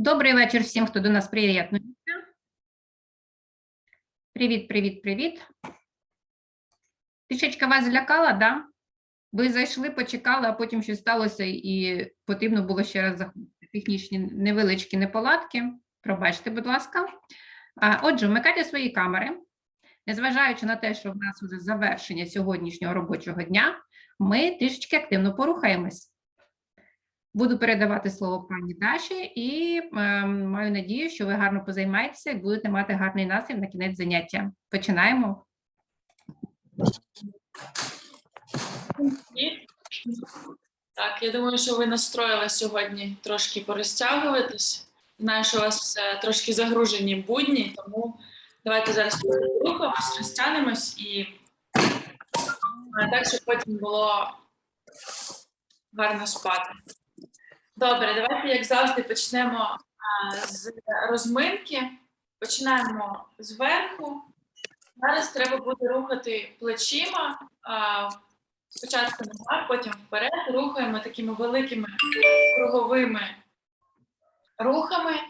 Добрий вечір всім, хто до нас приєднується. Привіт, привіт, привіт. Трішечка вас злякала, да? Ви зайшли, почекали, а потім щось сталося, і потрібно було ще раз заходити. Технічні невеличкі неполадки. Пробачте, будь ласка. Отже, вмикайте свої камери. Незважаючи на те, що в нас вже завершення сьогоднішнього робочого дня, ми трішечки активно порухаємось. Буду передавати слово пані Даші і е, маю надію, що ви гарно позаймаєтеся і будете мати гарний настрій на кінець заняття. Починаємо. Так, я думаю, що ви настроїли сьогодні трошки порозтягуватись. Знаю, що у вас е, трошки загружені будні, тому давайте зараз рухаємось, розтягнемось і е, так, щоб потім було гарно спати. Добре, давайте, як завжди, почнемо е, з розминки. Починаємо зверху. Зараз треба буде рухати плечима. Спочатку назад, потім вперед, рухаємо такими великими круговими рухами.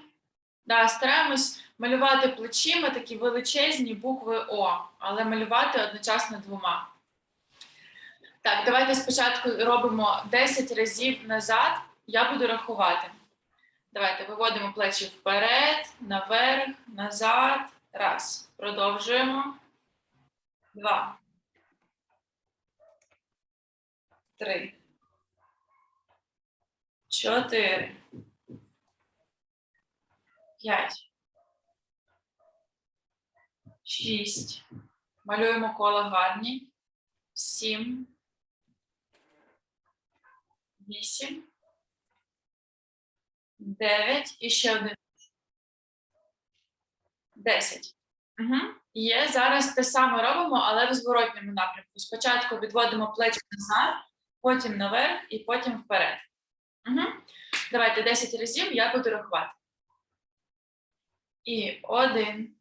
Да, стараємось малювати плечима такі величезні букви О, але малювати одночасно двома. Так, давайте спочатку робимо 10 разів назад. Я буду рахувати. Давайте виводимо плечі вперед, наверх, назад. Раз. Продовжуємо. Два. Три. Чотири. П'ять. Шість. Малюємо коло гарні. Сім. Вісім. Дев'ять. І ще один. Десять. Угу. Є. Зараз те саме робимо, але в зворотньому напрямку. Спочатку відводимо плечі назад, потім наверх і потім вперед. Угу. Давайте 10 разів я буду рахувати. І один,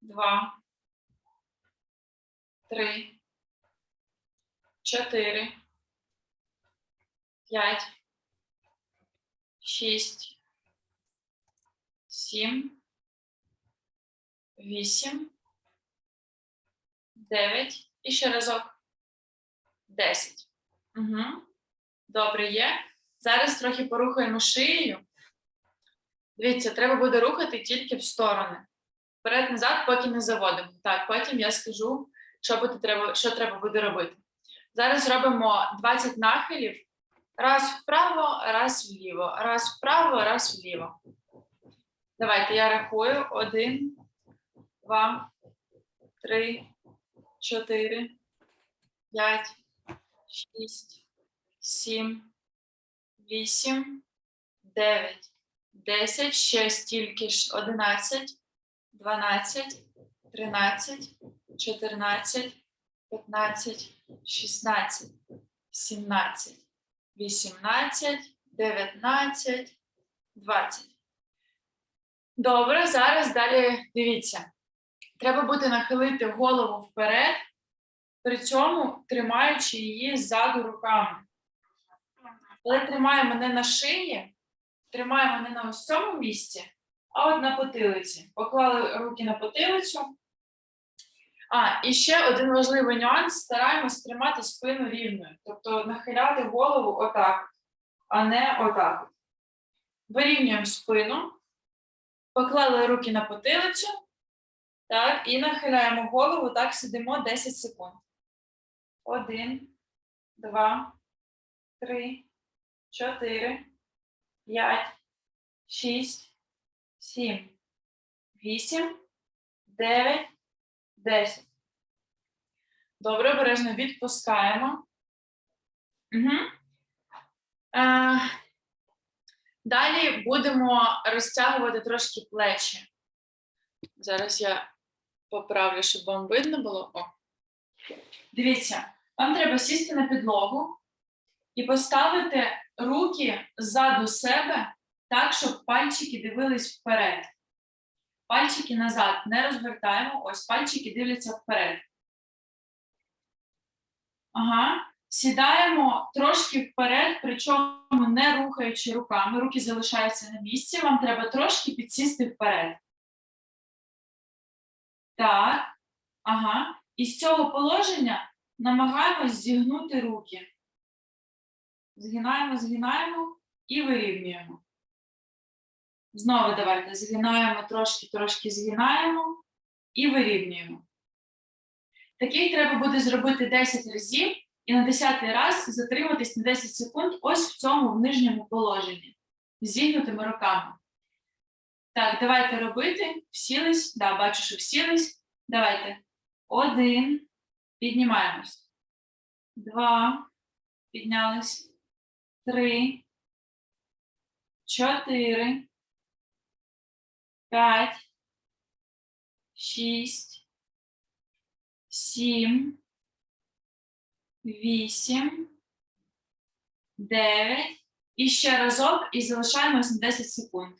два, три, чотири, п'ять, шість, сім, вісім, дев'ять і ще разок. 10. Угу. Добре є. Зараз трохи порухаємо шиєю. Дивіться, треба буде рухати тільки в сторони. Вперед-назад, поки не заводимо. Так, потім я скажу, що, буде, що треба буде робити. Зараз робимо 20 нахилів. Раз вправо, раз вліво. Раз вправо, раз вліво. Давайте я рахую. Один, два, три, чотири, п'ять шість, сім, вісім, дев'ять, десять, ще стільки ж одинадцять, дванадцять, тринадцять, чотирнадцять, п'ятнадцять, шістнадцять, сімнадцять, вісімнадцять, дев'ятнадцять, двадцять. Добре, зараз далі дивіться. Треба буде нахилити голову вперед при цьому тримаючи її ззаду руками. Коли тримаємо не на шиї, тримаємо не на ось цьому місці, а от на потилиці. Поклали руки на потилицю. А, і ще один важливий нюанс: стараємось тримати спину рівною, тобто нахиляти голову отак, а не отак. Вирівнюємо спину, поклали руки на потилицю, так, і нахиляємо голову, так сидимо 10 секунд. Один, два, три, чотири, п'ять, шість, сім, вісім, дев'ять, десять. Добре, обережно відпускаємо. Угу. Е, далі будемо розтягувати трошки плечі. Зараз я поправлю, щоб вам видно було. О. Дивіться, вам треба сісти на підлогу і поставити руки ззаду себе так, щоб пальчики дивились вперед. Пальчики назад не розвертаємо, ось пальчики дивляться вперед. Ага. Сідаємо трошки вперед, причому не рухаючи руками. Руки залишаються на місці. Вам треба трошки підсісти вперед. Так. Ага. І з цього положення намагаємось зігнути руки. Згинаємо, згинаємо і вирівнюємо. Знову давайте згинаємо трошки, трошки згинаємо і вирівнюємо. Таких треба буде зробити 10 разів і на 10 раз затриматись на 10 секунд ось в цьому в нижньому положенні зігнутими руками. Так, давайте робити. Всілись. Да, бачу, що всілись. Давайте. Один. Піднімаємось. Два. Піднялись. Три. Чотири. П'ять. Шість. Сім. Вісім. Дев'ять. І ще разок, і залишаємось на 10 секунд.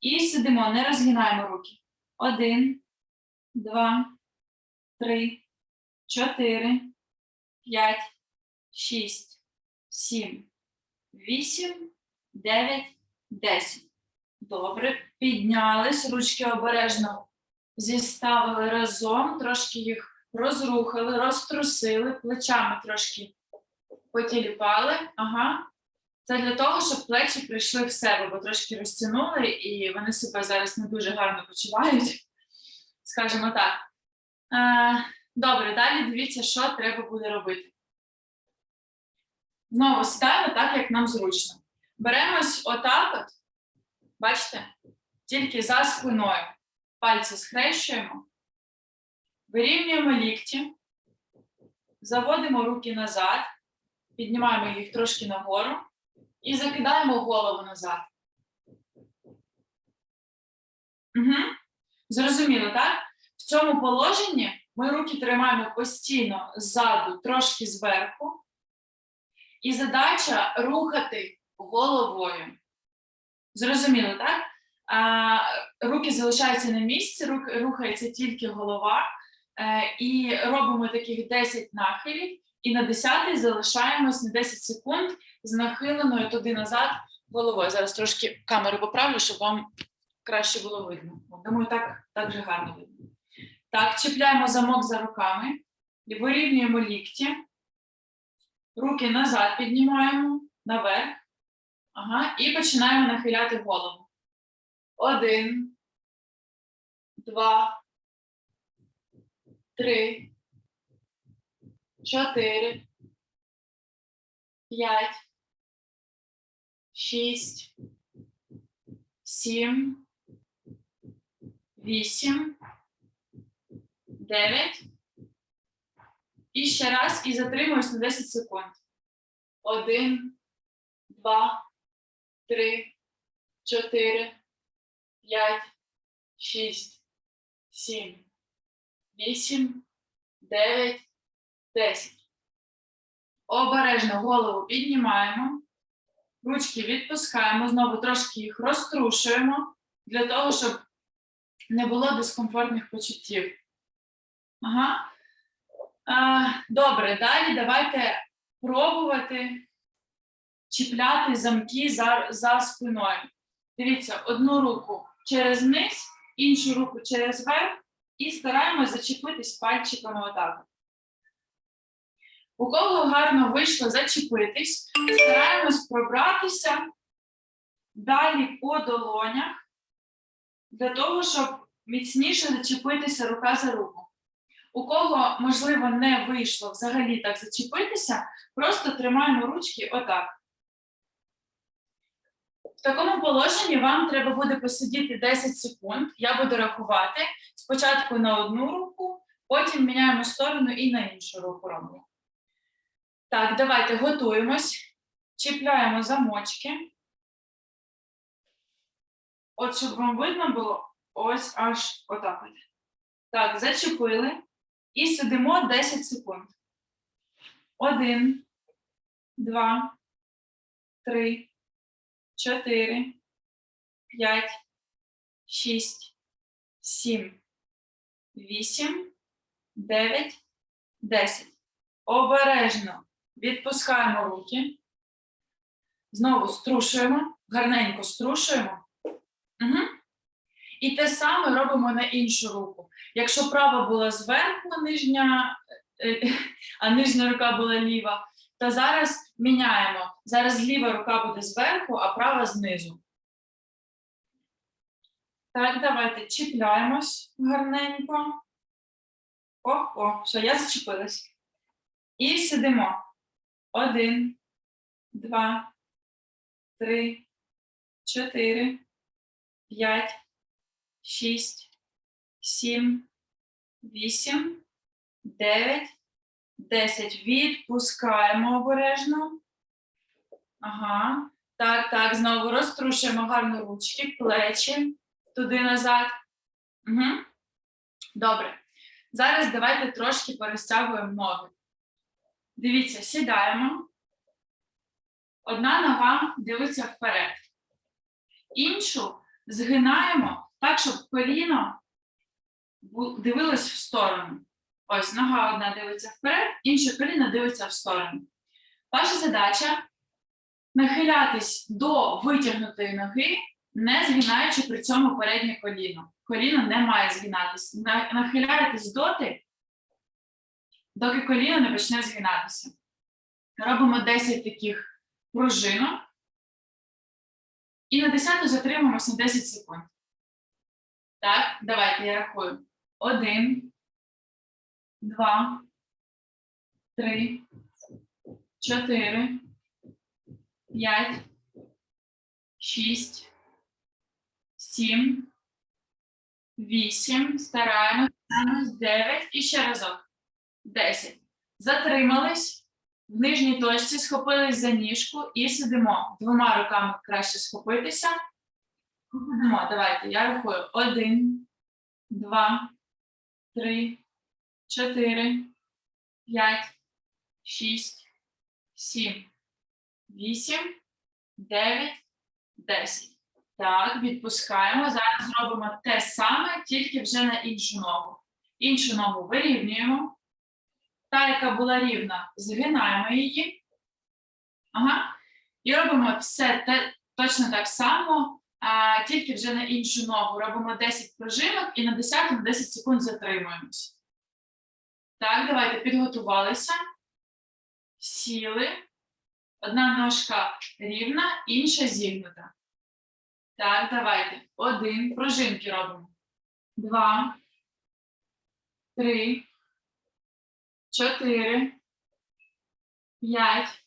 І сидимо, не розгинаємо руки. Один, два, три, чотири, п'ять, шість, сім, вісім, дев'ять, десять. Добре. Піднялись, ручки обережно зіставили разом, трошки їх розрухали, розтрусили, плечами трошки потіліпали. Ага. Це для того, щоб плечі прийшли в себе, бо трошки розтягнули, і вони себе зараз не дуже гарно почувають, скажімо так. Е, добре, далі дивіться, що треба буде робити. Знову сідаємо так, як нам зручно. Беремось отак от, бачите, тільки за спиною. Пальці схрещуємо, вирівнюємо лікті, заводимо руки назад, піднімаємо їх трошки нагору і закидаємо голову назад. Угу. Зрозуміло, так? В цьому положенні ми руки тримаємо постійно ззаду, трошки зверху. І задача рухати головою. Зрозуміло, так? А, руки залишаються на місці, рухається тільки голова. Е, і робимо таких 10 нахилів, і на 10 залишаємось на 10 секунд з нахиленою туди назад головою. Зараз трошки камеру поправлю, щоб вам краще було видно. Думаю, так, так же гарно видно. Так, чіпляємо замок за руками, вирівнюємо лікті. Руки назад піднімаємо наверх. Ага, і починаємо нахиляти голову. Один, два, три, чотири, п'ять, шість, сім, вісім, дев'ять. І ще раз і затримуюсь на 10 секунд. Один, два, три, чотири, п'ять, шість, сім, вісім, дев'ять, десять. Обережно голову піднімаємо, ручки відпускаємо, знову трошки їх розтрушуємо для того, щоб не було дискомфортних почуттів. Ага. Добре, далі давайте пробувати чіпляти замки за, за спиною. Дивіться, одну руку через низ, іншу руку через верх, і стараємось зачепитись пальчиками отак. У кого гарно вийшло зачепитись, стараємось пробратися далі по долонях, для того, щоб міцніше зачепитися рука за руку. У кого, можливо, не вийшло взагалі так зачепитися, просто тримаємо ручки отак. В такому положенні вам треба буде посидіти 10 секунд. Я буду рахувати спочатку на одну руку, потім міняємо сторону і на іншу руку робимо. Так, давайте готуємось, чіпляємо замочки. От, щоб вам видно було, ось аж отак. от. Так, зачепили. І сидимо 10 секунд. Один, два, три, чотири, п'ять, шість, сім, вісім, дев'ять, десять. Обережно Відпускаємо руки. Знову струшуємо, гарненько струшуємо. Угу. І те саме робимо на іншу руку. Якщо права була зверху, нижня, е, а нижня рука була ліва, то зараз міняємо. Зараз ліва рука буде зверху, а права знизу. Так, давайте чіпляємось гарненько. О, о, все, я зачепилась. І сидимо. Один, два, три, чотири, п'ять, шість, сім, вісім, дев'ять, десять. Відпускаємо обережно. Ага. Так, так, знову розтрушуємо гарно ручки, плечі туди назад. Угу. Добре. Зараз давайте трошки перестягуємо ноги. Дивіться, сідаємо. Одна нога дивиться вперед. Іншу згинаємо так, щоб коліно дивилось в сторону. Ось нога одна дивиться вперед, інше коліно дивиться в сторону. Ваша задача нахилятись до витягнутої ноги, не згинаючи при цьому переднє коліно. Коліно не має згинатись. На- Нахиляєтесь доти, доки коліно не почне згинатися. Робимо 10 таких пружинок. І на 10 затримуємося на 10 секунд. Так, давайте я рахую. Один, два, три, чотири, п'ять, шість, сім, вісім. Стараємось. Дев'ять. І ще разок. Десять. Затримались. В нижній точці схопились за ніжку і сидимо. Двома руками краще схопитися. Сидимо. Давайте. Я рахую. Один, два, три, чотири, п'ять, шість, сім, вісім, дев'ять, десять. Так, відпускаємо. Зараз зробимо те саме, тільки вже на іншу ногу. Іншу ногу вирівнюємо. Та, яка була рівна, згинаємо її. Ага. І робимо все те, точно так само, а, тільки вже на іншу ногу. Робимо 10 пружинок і на 10 на 10 секунд затримуємось. Так, давайте підготувалися. Сіли. Одна ножка рівна, інша зігнута. Так, давайте. Один. Пружинки робимо. Два. Три. Чотири. П'ять.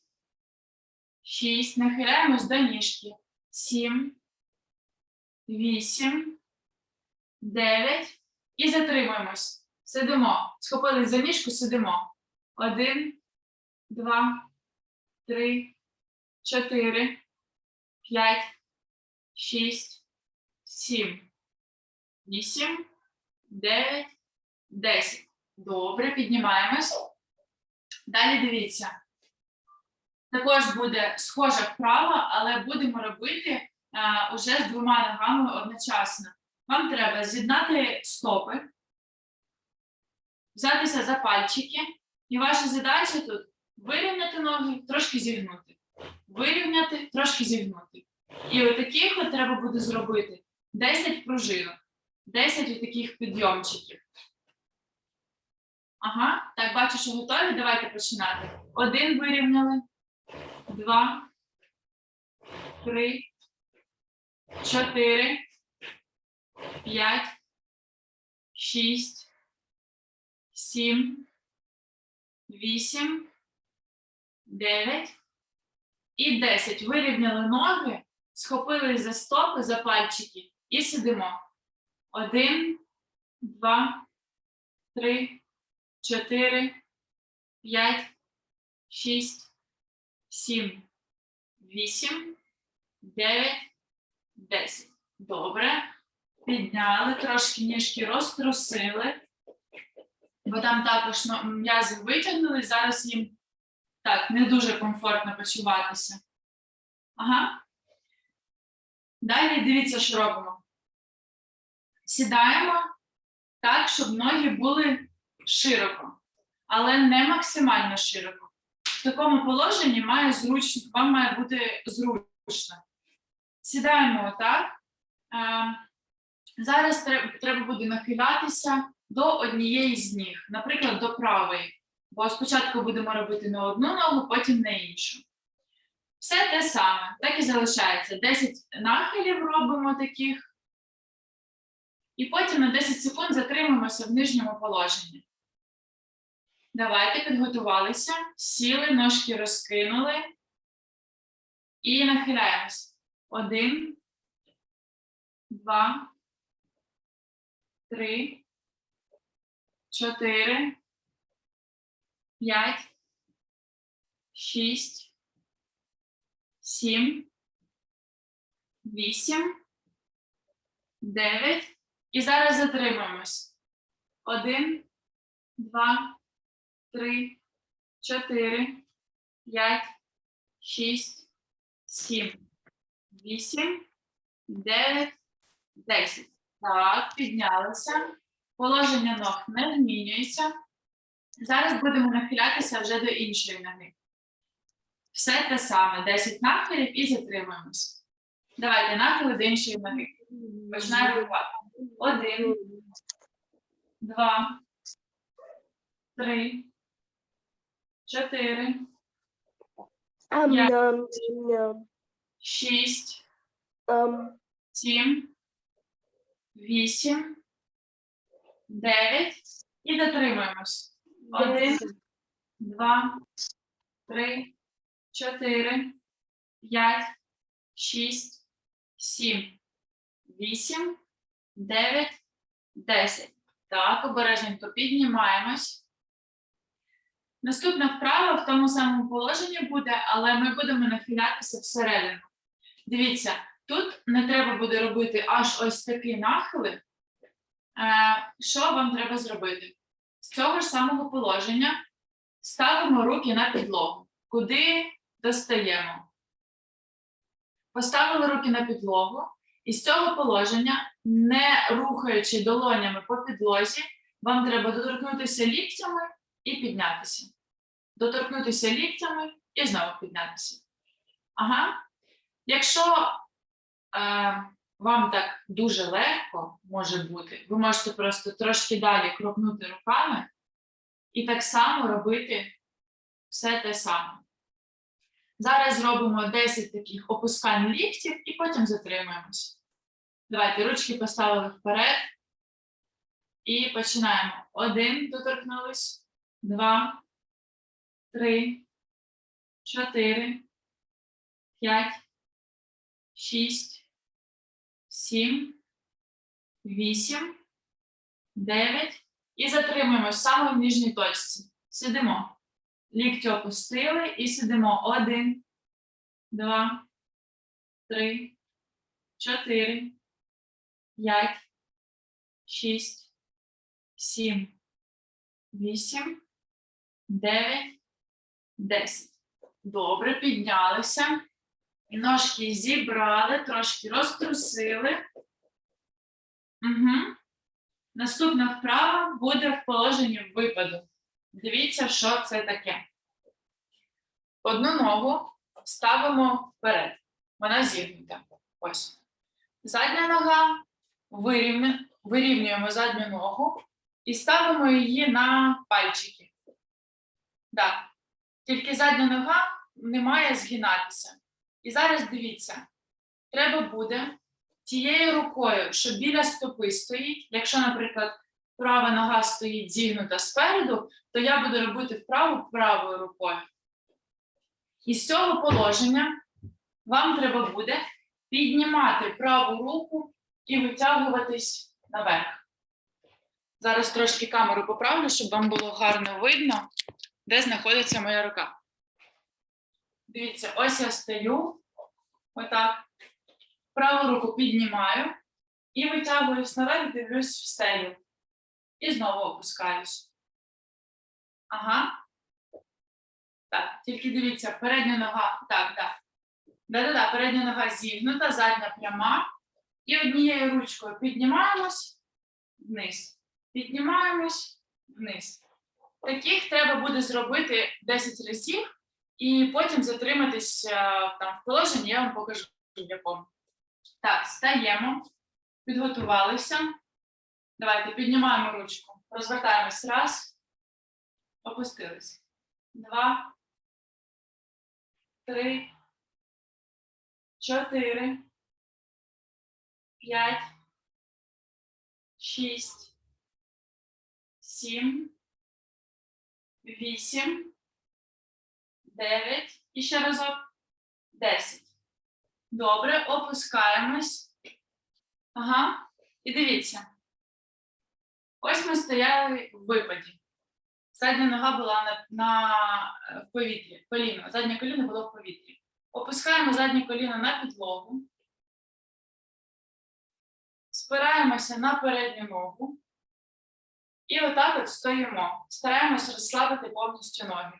Шість. Нахиляємось до ніжки. Сім. Вісім. Дев'ять. І затримуємось. Сидимо. Схопились за ніжку, сидимо. Один, два, три, чотири, п'ять, шість, сім, вісім, дев'ять, десять. Добре, піднімаємось. Далі дивіться. Також буде схожа вправа, але будемо робити а, уже з двома ногами одночасно. Вам треба з'єднати стопи, взятися за пальчики, і ваша задача тут вирівняти ноги, трошки зігнути. Вирівняти, трошки зігнути. І отаких от треба буде зробити 10 пружинок, 10 отаких підйомчиків. Ага, так, бачу, що готові. Давайте починати. Один вирівняли, два, три, чотири, п'ять, шість, сім, вісім, дев'ять і десять. Вирівняли ноги, схопились за стопи, за пальчики і сидимо. Один, два, три, чотири, п'ять, шість, сім, вісім, дев'ять, десять. Добре. Підняли, трошки ніжки розтрусили, бо там також м'язи витягнули, зараз їм так не дуже комфортно почуватися. Ага. Далі дивіться, що робимо. Сідаємо так, щоб ноги були широко, але не максимально широко. в такому положенні має зручно, вам має бути зручно. Сідаємо отак. Е, Зараз треба, треба буде нахилятися до однієї з ніг, наприклад, до правої. Бо спочатку будемо робити на одну ногу, потім на іншу. Все те саме, так і залишається. 10 нахилів робимо таких. І потім на 10 секунд затримуємося в нижньому положенні. Давайте підготувалися, сіли, ножки розкинули і нахиляємось. Один, два, три, чотири, п'ять, шість, сім, вісім, дев'ять. І зараз затримуємось. Один, два, три, чотири, п'ять, шість, сім, вісім, дев'ять, десять. Так, піднялися. Положення ног не змінюється. Зараз будемо нахилятися вже до іншої ноги. Все те саме. 10 нахилів і затримуємось. Давайте нахили до іншої ноги. Починаємо рухати. Один, два, три, чотири, шість, сім, вісім, дев'ять. І затримуємось. Один, два, три, чотири, п'ять, шість, сім, вісім, дев'ять, десять. Так, обережненько піднімаємось. Наступна вправа в тому самому положенні буде, але ми будемо нахилятися всередину. Дивіться, тут не треба буде робити аж ось такі нахили. Е, Що вам треба зробити? З цього ж самого положення ставимо руки на підлогу, куди достаємо. Поставили руки на підлогу, і з цього положення, не рухаючи долонями по підлозі, вам треба доторкнутися ліктями і піднятися. Доторкнутися ліктями і знову піднятися. Ага. Якщо е, вам так дуже легко може бути, ви можете просто трошки далі крокнути руками і так само робити все те саме. Зараз зробимо 10 таких опускань ліктів і потім затримуємось. Давайте ручки поставили вперед. І починаємо. Один доторкнулись, два, три, чотири, п'ять, шість, сім, вісім, дев'ять. І затримуємось в самій нижній точці. Сидимо. Лікті опустили і сидимо. Один, два, три, чотири, п'ять, шість, сім, вісім, дев'ять, десять. Добре, піднялися. Ножки зібрали, трошки розтрусили. Угу. Наступна вправа буде в положенні випаду. Дивіться, що це таке. Одну ногу ставимо вперед. Вона зігнута. Ось. Задня нога. Вирівню- Вирівнюємо задню ногу і ставимо її на пальчики. Так. Тільки задня нога не має згинатися. І зараз дивіться, треба буде тією рукою, що біля стопи стоїть, якщо, наприклад, права нога стоїть зігнута спереду, то я буду робити вправу правою рукою. І з цього положення вам треба буде піднімати праву руку і витягуватись наверх. Зараз трошки камеру поправлю, щоб вам було гарно видно, де знаходиться моя рука. Дивіться, ось я стою, отак. Праву руку піднімаю і витягуюсь наверх, дивлюсь в стелю. І знову опускаюсь. Ага. Так, тільки дивіться, передня нога. Так, так. Да-да-да, передня нога зігнута, задня пряма. І однією ручкою піднімаємось вниз. Піднімаємось вниз. Таких треба буде зробити 10 разів. і потім затриматись е, там в положенні, я вам покажу в якому. Так, стаємо, підготувалися. Давайте піднімаємо ручку, розвертаємось. Раз, опустились. Два, три, чотири, п'ять, шість, сім, вісім, дев'ять. І ще разок. Десять. Добре, опускаємось. Ага, і дивіться. Ось ми стояли в випаді. Задня нога була на, на е, в повітрі, коліно. Заднє коліно було в повітрі. Опускаємо заднє коліно на підлогу. Спираємося на передню ногу. І отак от стоїмо. Стараємося розслабити повністю ноги.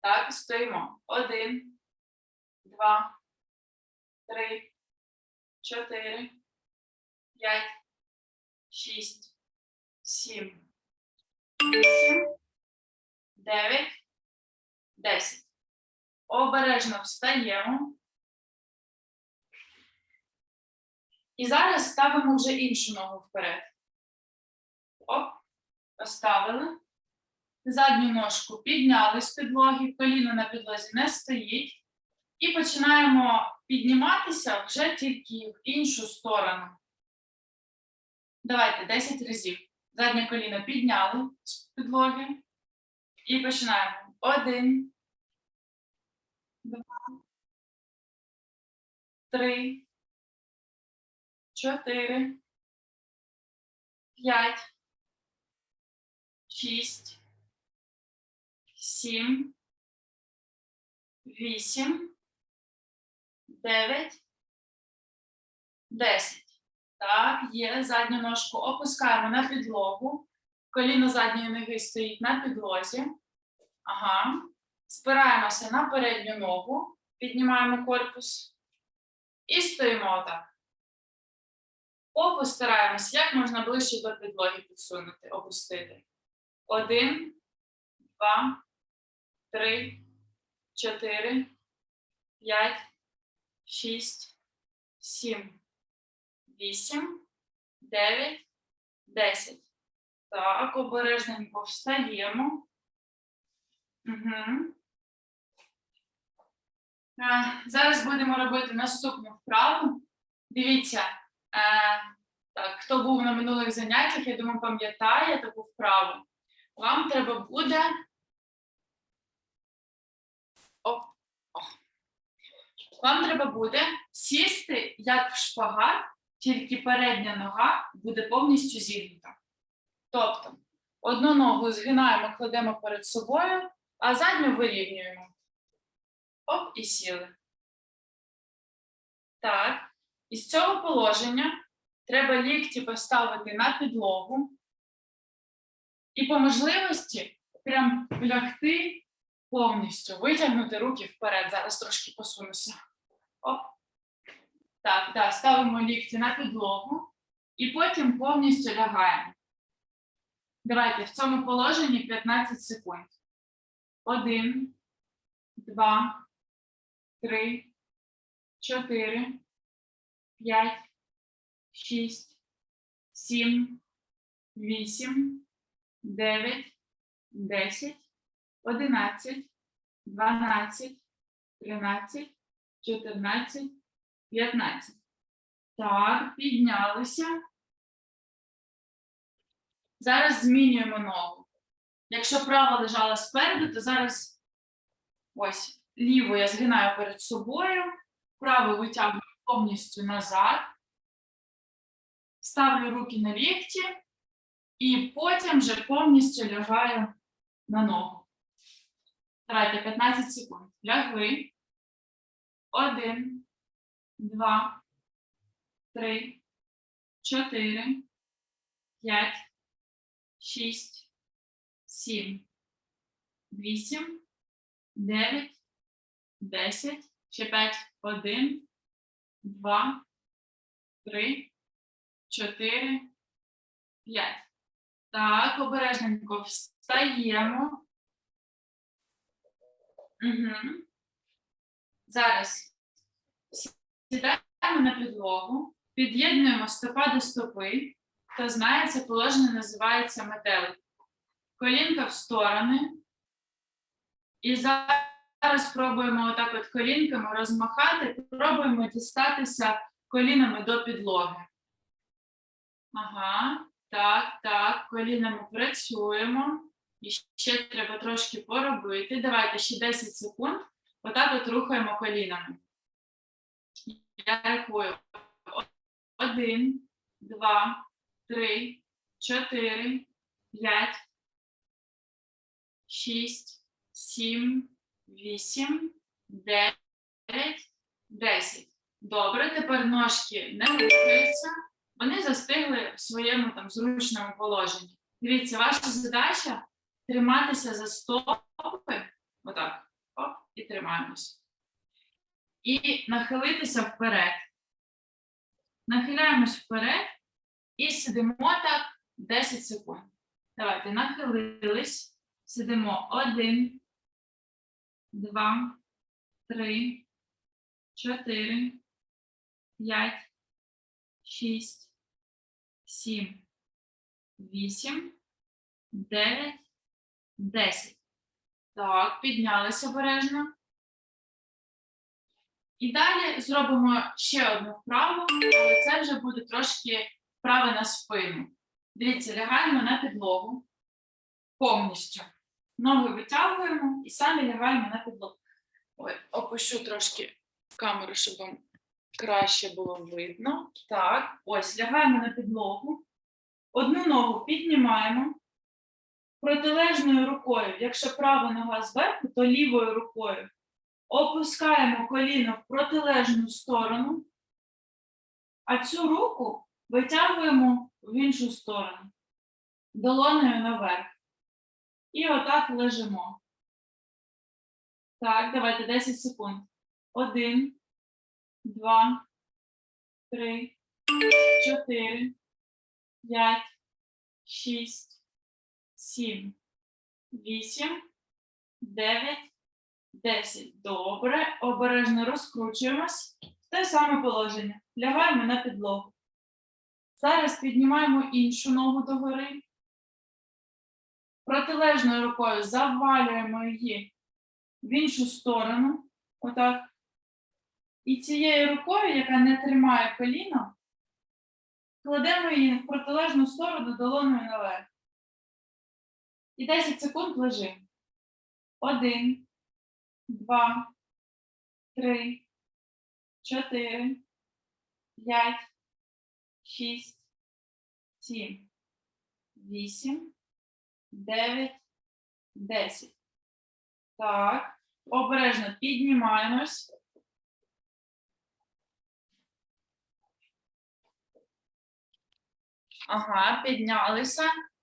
Так, стоїмо. Один, два, три, чотири, п'ять, шість, сім, вісім, дев'ять, десять. Обережно встаємо. І зараз ставимо вже іншу ногу вперед. Оп, поставили. Задню ножку підняли з підлоги, коліно на підлозі не стоїть. І починаємо підніматися вже тільки в іншу сторону. Давайте 10 разів. Заднє коліно підняли з підлоги. І починаємо. Один, два, три, чотири, п'ять, шість, сім, вісім, дев'ять, десять. Так, є. Задню ножку опускаємо на підлогу. Коліно задньої ноги стоїть на підлозі. Ага. Спираємося на передню ногу, піднімаємо корпус і стоїмо отак. Попу стараємось як можна ближче до підлоги підсунути, опустити. Один, два, три, чотири, п'ять, шість, сім, вісім, дев'ять, десять. Так, обережненько встаємо. Угу. Зараз будемо робити наступну вправу. Дивіться, е, так, хто був на минулих заняттях, я думаю, пам'ятає таку вправу. Вам треба буде. О, о. Вам треба буде сісти як в шпагат, тільки передня нога буде повністю зігнута. Тобто, одну ногу згинаємо, кладемо перед собою, а задню вирівнюємо. Оп, і сіли. Так. Із цього положення треба лікті поставити на підлогу і по можливості прям лягти повністю, витягнути руки вперед. Зараз трошки посунуся. Оп. Так, так, ставимо лікті на підлогу і потім повністю лягаємо. Давайте в цьому положенні 15 секунд. Один, два, три, чотири, п'ять, шість, сім, вісім, дев'ять, десять, одинадцять, дванадцять, тринадцять, чотирнадцять, п'ятнадцять. Так, піднялися. Зараз змінюємо ногу. Якщо права лежала спереду, то зараз ось ліву я згинаю перед собою, праву витягую повністю назад, ставлю руки на лікті і потім вже повністю лягаю на ногу. Давайте 15 секунд. Лягли. Один, два, три, чотири, п'ять, шість, сім, вісім, дев'ять, десять, ще п'ять, один, два, три, чотири, п'ять. Так, обережненько встаємо. Угу. Зараз сідаємо на підлогу, під'єднуємо стопа до стопи. Хто знає, це положення називається метелик. Колінка в сторони. І зараз спробуємо отак от колінками розмахати, пробуємо дістатися колінами до підлоги. Ага, так, так, колінами працюємо. І ще треба трошки поробити. Давайте ще 10 секунд. Отак от рухаємо колінами. Я рахую. Один, два, три, чотири, п'ять, шість, сім, вісім, дев'ять, десять. Добре, тепер ножки не рухаються. Вони застигли в своєму там зручному положенні. Дивіться, ваша задача триматися за стопи. Отак. Оп, і тримаємось. І нахилитися вперед. Нахиляємось вперед і сидимо так 10 секунд. Давайте нахилились. Сидимо один, два, три, чотири, п'ять, шість, сім, вісім, дев'ять, десять. Так, піднялися обережно. І далі зробимо ще одну вправу, але це вже буде трошки вправи на спину. Дивіться, лягаємо на підлогу повністю. Ноги витягуємо і самі лягаємо на підлогу. Ой, опущу трошки камеру, щоб вам краще було видно. Так, ось лягаємо на підлогу. Одну ногу піднімаємо. Протилежною рукою, якщо права нога зверху, то лівою рукою опускаємо коліно в протилежну сторону, а цю руку витягуємо в іншу сторону, долонею наверх. І отак лежимо. Так, давайте 10 секунд. Один, два, три, чотири, п'ять, шість, сім, вісім, дев'ять, десять. Добре. Обережно розкручуємось. Те саме положення. Лягаємо на підлогу. Зараз піднімаємо іншу ногу догори. Протилежною рукою завалюємо її в іншу сторону. Отак. І цією рукою, яка не тримає коліно, кладемо її в протилежну сторону долоною наверх. І 10 секунд лежимо. Один, два, три, чотири, п'ять, шість, сім, вісім, дев'ять, десять. Так, обережно піднімаємось. Ага, піднялися.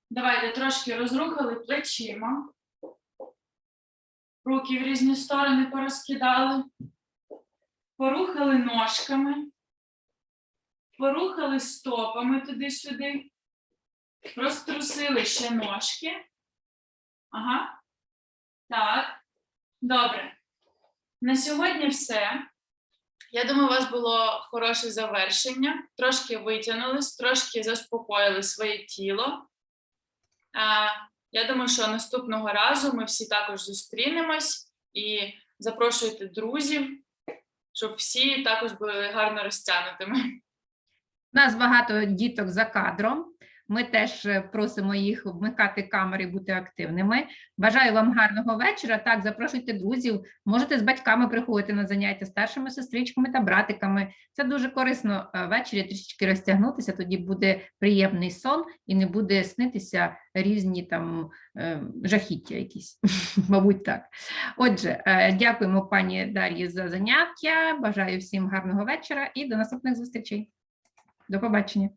Давайте трошки розрухали плечима. Руки в різні сторони порозкидали. Порухали ножками. Порухали стопами туди-сюди. Розтрусили ще ножки. Ага. Так. Добре. На сьогодні все. Я думаю, у вас було хороше завершення. Трошки витягнулись, трошки заспокоїли своє тіло. Я думаю, що наступного разу ми всі також зустрінемось і запрошуйте друзів, щоб всі також були гарно розтягнутими. У нас багато діток за кадром. Ми теж е, просимо їх вмикати камери, бути активними. Бажаю вам гарного вечора. Так, запрошуйте друзів. Можете з батьками приходити на заняття старшими сестричками та братиками. Це дуже корисно е, ввечері трішечки розтягнутися. Тоді буде приємний сон і не буде снитися різні там е, жахіття якісь. Мабуть, так. Отже, дякуємо пані Дар'ї за заняття. Бажаю всім гарного вечора і до наступних зустрічей. До побачення.